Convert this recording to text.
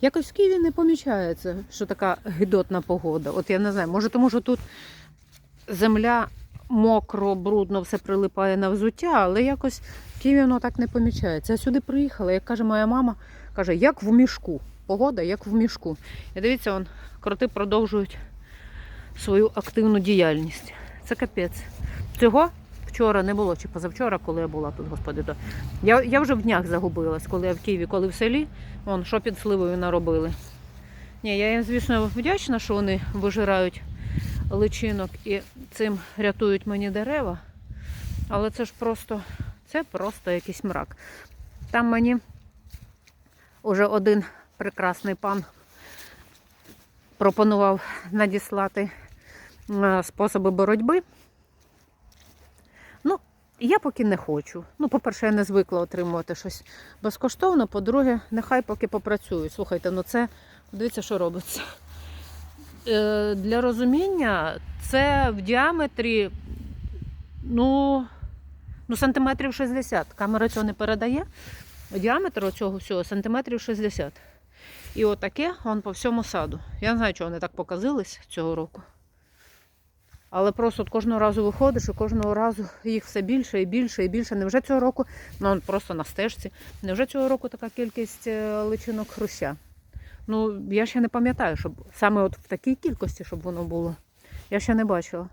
Якось в Києві не помічається, що така гидотна погода. От я не знаю, може тому, що тут земля мокро, брудно, все прилипає на взуття, але якось в Києві воно так не помічається. Я сюди приїхала, як каже моя мама, каже, як в мішку. Погода, як в мішку. І дивіться, он, кроти продовжують свою активну діяльність. Це капець. Цього вчора не було, чи позавчора, коли я була тут, господи. То. Я, я вже в днях загубилась, коли я в Києві, коли в селі, вон, що під сливою наробили. Ні, я їм, звісно, вдячна, що вони вижирають личинок і цим рятують мені дерева. Але це ж просто, це просто якийсь мрак. Там мені уже один прекрасний пан пропонував надіслати е, способи боротьби. Я поки не хочу. Ну, по-перше, я не звикла отримувати щось безкоштовно. По-друге, нехай поки попрацюють. Слухайте, ну це дивіться, що робиться. Е, Для розуміння, це в діаметрі, ну, ну, сантиметрів 60. Камера цього не передає. Діаметр цього всього сантиметрів 60. І отаке он по всьому саду. Я не знаю, чого вони так показились цього року. Але просто от кожного разу виходиш і кожного разу їх все більше і більше і більше. Невже цього року, ну просто на стежці, невже цього року така кількість е, личинок хруща? Ну, я ще не пам'ятаю, щоб саме от в такій кількості, щоб воно було. Я ще не бачила.